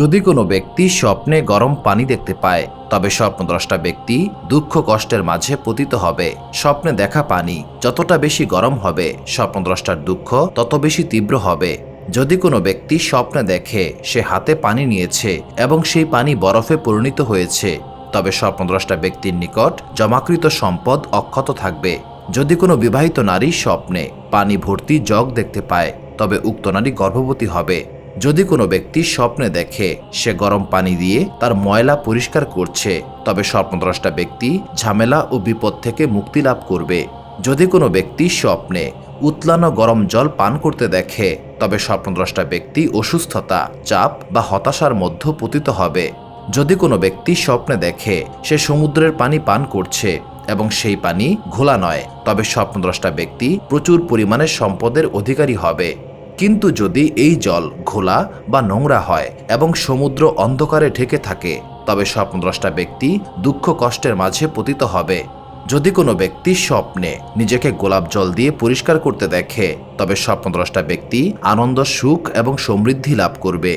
যদি কোনো ব্যক্তি স্বপ্নে গরম পানি দেখতে পায়, তবে স্বপ্নদ্রষ্টা ব্যক্তি দুঃখ কষ্টের মাঝে পতিত হবে। স্বপ্নে দেখা পানি, যতটা বেশি গরম হবে স্বপ্নদ্রষ্টার দুঃখ, তত বেশি তীব্র হবে। যদি কোনো ব্যক্তি স্বপ্নে দেখে, সে হাতে পানি নিয়েছে এবং সেই পানি বরফে পরিণত হয়েছে, তবে স্বপ্নদ্রষ্টা ব্যক্তির নিকট জমাকৃত সম্পদ অক্ষত থাকবে। যদি কোনো বিবাহিত নারী স্বপ্নে পানি ভর্তি জগ দেখতে পায়, তবে উক্ত নারী গর্ভবতী হবে। যদি কোনো ব্যক্তি স্বপ্নে দেখে, সে গরম পানি দিয়ে তার ময়লা পরিষ্কার করছে, তবে স্বপ্নদ্রষ্টা ব্যক্তি ঝামেলা ও বিপদ থেকে মুক্তি লাভ করবে। যদি কোনো ব্যক্তি স্বপ্নে উতলানো গরম জল পান করতে দেখে, তবে স্বপ্নদ্রষ্টা ব্যক্তি অসুস্থতা, চাপ বা হতাশার মধ্যে পতিত হবে। যদি কোনো ব্যক্তি স্বপ্নে দেখে, সে সমুদ্রের পানি পান করছে এবং সেই পানি ঘোলা নয়, তবে স্বপ্নদ্রষ্টা ব্যক্তি প্রচুর পরিমাণে সম্পদের অধিকারী হবে। কিন্তু যদি এই জল ঘোলা বা নোংরা হয় এবং সমুদ্র অন্ধকারে ঢেকে থাকে, তবে স্বপ্নদ্রষ্টা ব্যক্তি দুঃখ কষ্টের মাঝে পতিত হবে। যদি কোনো ব্যক্তি স্বপ্নে নিজেকে গোলাপ জল দিয়ে পরিষ্কার করতে দেখে, তবে স্বপ্নদ্রষ্টা ব্যক্তি আনন্দ, সুখ এবং সমৃদ্ধি লাভ করবে।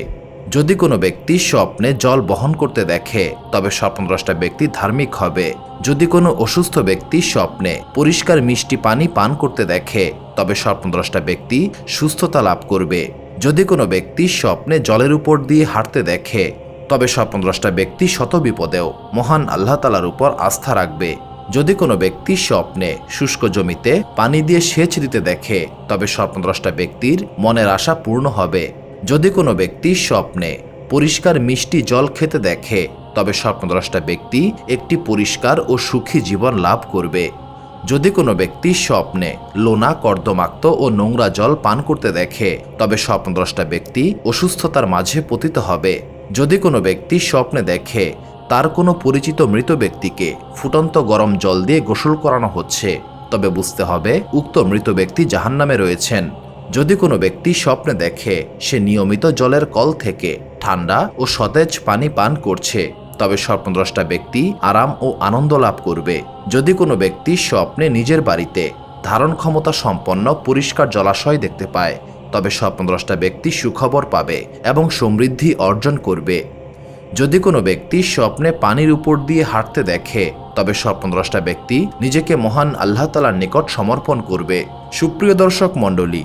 যদি কোনো ব্যক্তি স্বপ্নে জল বহন করতে দেখে, তবে স্বপ্নদ্রষ্টা ব্যক্তি ধার্মিক হবে। যদি কোনো অসুস্থ ব্যক্তি স্বপ্নে পরিষ্কার মিষ্টি পানি পান করতে দেখে তবে স্বপ্নদ্রষ্টা ব্যক্তি সুস্থতা লাভ করবে। যদি কোনো ব্যক্তি স্বপ্নে জলের উপর দিয়ে হাঁটতে দেখে, তবে স্বপ্নদ্রষ্টা ব্যক্তি শত বিপদেও মহান আল্লাহ তালার উপর আস্থা রাখবে। যদি কোনো ব্যক্তি স্বপ্নে শুষ্ক জমিতে পানি দিয়ে সেচ দিতে দেখে, তবে স্বপ্নদ্রষ্টা ব্যক্তির মনের আশা পূর্ণ হবে। যদি কোনো ব্যক্তি স্বপ্নে পরিষ্কার মিষ্টি জল খেতে দেখে, তবে স্বপ্নদ্রষ্টা ব্যক্তি একটি পরিষ্কার ও সুখী জীবন লাভ করবে। যদি কোনো ব্যক্তি স্বপ্নে লোনা, কর্দমাক্ত ও নোংরা জল পান করতে দেখে, তবে স্বপ্নদ্রষ্টা ব্যক্তি অসুস্থতার মাঝে পতিত হবে। যদি কোনো ব্যক্তি স্বপ্নে দেখে, তার কোনো পরিচিত মৃত ব্যক্তিকে ফুটন্ত গরম জল দিয়ে গোসল করানো হচ্ছে, তবে বুঝতে হবে উক্ত মৃত ব্যক্তি জাহান্নামে রয়েছেন। যদি কোনো ব্যক্তি স্বপ্নে দেখে, সে নিয়মিত জলের কল থেকে ঠান্ডা ও সতেজ পানি পান করছে তবে স্বপ্নদ্রষ্টা ব্যক্তি আরাম ও আনন্দ লাভ করবে। যদি কোনো ব্যক্তি স্বপ্নে নিজের বাড়িতে ধারণ ক্ষমতা সম্পন্ন পরিষ্কার জলাশয় দেখতে পায়, তবে স্বপ্নদ্রষ্টা ব্যক্তি সুখবর পাবে এবং সমৃদ্ধি অর্জন করবে। যদি কোনো ব্যক্তি স্বপ্নে পানির উপর দিয়ে হাঁটতে দেখে, তবে স্বপ্নদ্রষ্টা ব্যক্তি নিজেকে মহান আল্লাহ তালার নিকট সমর্পণ করবে। সুপ্রিয় দর্শক মণ্ডলী